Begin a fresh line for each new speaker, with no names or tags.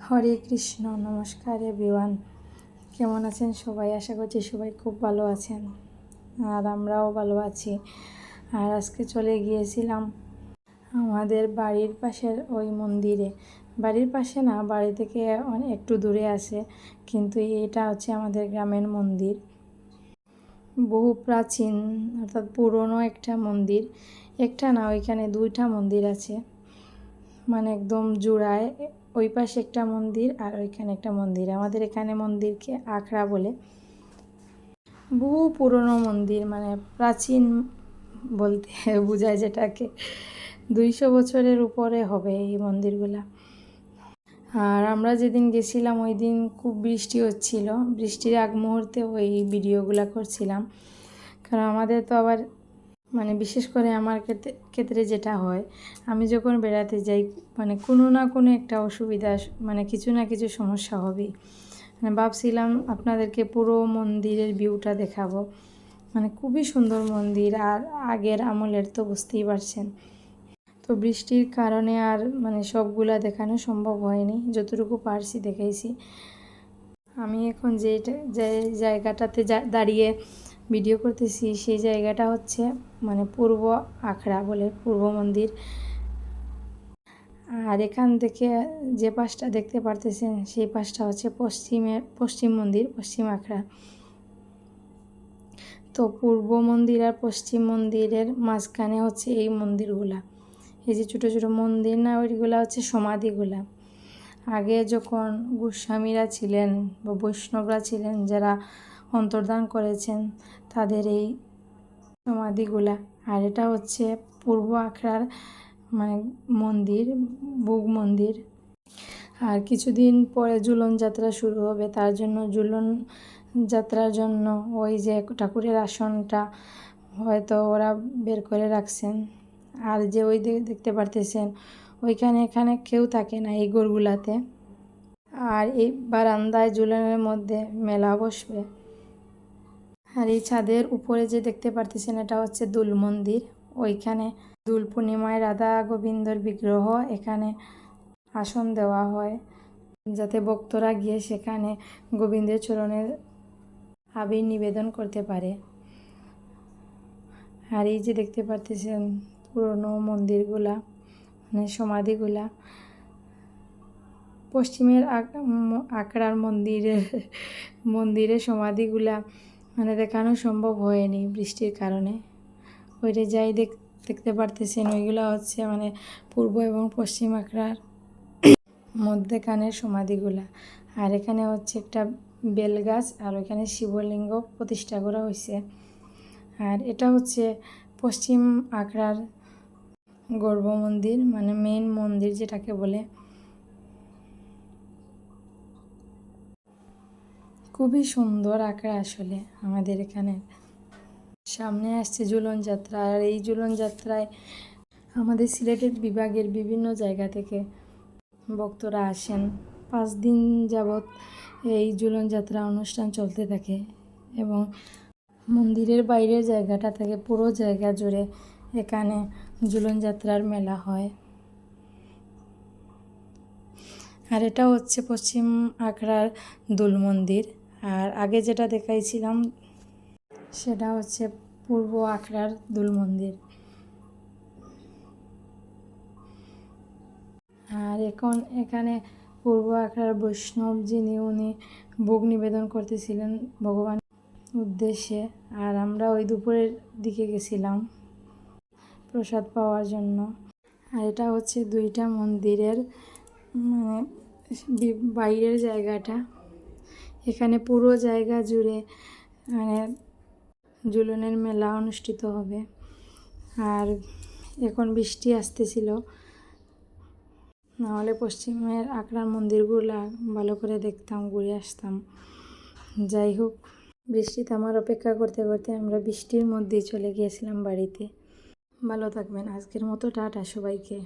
হরে কৃষ্ণ, নমস্কার এভরিওয়ান কেমন আছেন সবাই? আশা করছি সবাই খুব ভালো আছেন। আর আমরাও ভালো আছি। আর আজকে চলে গিয়েছিলাম আমাদের বাড়ির পাশের ওই মন্দিরে। বাড়ির পাশে না, বাড়ি থেকে একটু দূরে আছে। কিন্তু এটা হচ্ছে আমাদের গ্রামের মন্দির। বহু প্রাচীন, অর্থাৎ পুরনো একটা মন্দির। একটা না, ওইখানে দুইটা মন্দির আছে। মানে একদম জোড়ায় ওই পাশে একটা মন্দির আর ওইখানে একটা মন্দির। আমাদের এখানে মন্দিরকে আখড়া বলে। বহু পুরনো মন্দির মানে প্রাচীন বলতে বোঝায় যেটাকে। দুইশো বছরের উপরে হবে এই মন্দিরগুলা। আর আমরা যেদিন গেছিলাম ওই দিন খুব বৃষ্টি হচ্ছিল। বৃষ্টির আগ মুহূর্তে ওই ভিডিওগুলো করছিলাম। কারণ আমাদের তো আবার মানে বিশেষ করে আমার ক্ষেত্রে যেটা হয়, আমি যখন বেড়াতে যাই মানে কোনো না কোনো একটা অসুবিধা মানে কিছু না কিছু সমস্যা হবেই। মানে ভাবছিলাম আপনাদেরকে পুরো মন্দিরের ভিউটা দেখাবো। মানে খুবই সুন্দর মন্দির আর আগের আমলের তো বুঝতেই পারছেন। তো বৃষ্টির কারণে আর মানে সবগুলা দেখানো সম্ভব হয়নি, যতটুকু পারছি দেখাইছি। আমি এখন যে জায়গাটাতে দাঁড়িয়ে ভিডিও করতেছি, সেই জায়গাটা হচ্ছে মানে পূর্ব আখড়া বলে পূর্ব মন্দির। আর এখান থেকে যে পাশটা দেখতে পারতেছেন, সেই পাশটা হচ্ছে পশ্চিমে, পশ্চিম মন্দির, পশ্চিম আখড়া। তো পূর্ব মন্দির আর পশ্চিম মন্দিরের মাঝখানে হচ্ছে এই মন্দিরগুলা। এই যে ছোটো ছোটো মন্দির না, ওইগুলা হচ্ছে সমাধিগুলা। আগে যখন গোস্বামীরা ছিলেন বা বৈষ্ণবরা ছিলেন, যারা অন্তর্দান করেছেন তাদের এই সমাধিগুলা। আর এটা হচ্ছে পূর্ব আখড়ার মানে মন্দির, বুগ মন্দির। আর কিছুদিন পরে জুলন যাত্রা শুরু হবে, তার জন্য ঝুলন যাত্রার জন্য ওই যে ঠাকুরের আসনটা হয়তো ওরা বের করে রাখছেন। আর যে ওই দেখতে পারতেছেন, ওইখানে এখানে কেউ থাকে না এই গোরগুলাতে। আর এই বারান্দায় জুলনের মধ্যে মেলা বসবে। আর এই ছাদের উপরে যে দেখতে পারতেছেন এটা হচ্ছে দুল মন্দির। ওইখানে দুল পূর্ণিমায় রাধা গোবিন্দর বিগ্রহ এখানে আসন দেওয়া হয় যাতে ভক্তরা গিয়ে সেখানে গোবিন্দের চরণের আবির নিবেদন করতে পারে। আর এই যে দেখতে পারতেছেন পুরনো মন্দিরগুলা মানে সমাধিগুলা, পশ্চিমের আঁকড়ার মন্দিরের মন্দিরের সমাধিগুলা মানে দেখানো সম্ভব হয়নি বৃষ্টির কারণে। ওইটা যাই দেখ, দেখতে পারতেছেন, ওইগুলো হচ্ছে মানে পূর্ব এবং পশ্চিম আখড়ার মধ্যে কানের সমাধিগুলা। আর এখানে হচ্ছে একটা বেলগাছ, আর ওইখানে শিবলিঙ্গ প্রতিষ্ঠা করা হয়েছে আর এটা হচ্ছে পশ্চিম আঁকড়ার গর্ব মন্দির মানে মেইন মন্দির যেটাকে বলে। খুবই সুন্দর আঁকড়া আসলে আমাদের এখানে। সামনে আসছে ঝুলন যাত্রা আর এই ঝুলন যাত্রায় আমাদের সিলেটের বিভাগের বিভিন্ন জায়গা থেকে ভক্তরা আসেন। পাঁচ দিন যাবৎ এই ঝুলন যাত্রা অনুষ্ঠান চলতে থাকে এবং মন্দিরের বাইরের জায়গাটা থেকে পুরো জায়গা জুড়ে এখানে ঝুলন যাত্রার মেলা হয়। আর এটা হচ্ছে পশ্চিম আখড়ার দুল মন্দির আর আগে যেটা দেখাইছিলাম, সেটা হচ্ছে পূর্ব আখড়ার দুল মন্দির। আর এখন এখানে পূর্ব আখড়ার বৈষ্ণব যিনি, উনি ভোগ নিবেদন করতেছিলেন ভগবান উদ্দেশ্যে। আর আমরা ওই দুপুরের দিকে গেছিলাম প্রসাদ পাওয়ার জন্য। আর এটা হচ্ছে দুইটা মন্দিরের মানে বাইরের জায়গাটা। এখানে পুরো জায়গা জুড়ে মানে জুলনের মেলা অনুষ্ঠিত হবে। আর এখন বৃষ্টি আসতেছিল। নাহলে পশ্চিমের আঁকড়ার মন্দিরগুলো ভালো করে দেখতাম, ঘুরে আসতাম। যাই হোক বৃষ্টিতে আমার অপেক্ষা করতে করতে আমরা বৃষ্টির মধ্যেই চলে গিয়েছিলাম বাড়িতে। ভালো থাকবেন। আজকের মতো টাটা সবাইকে।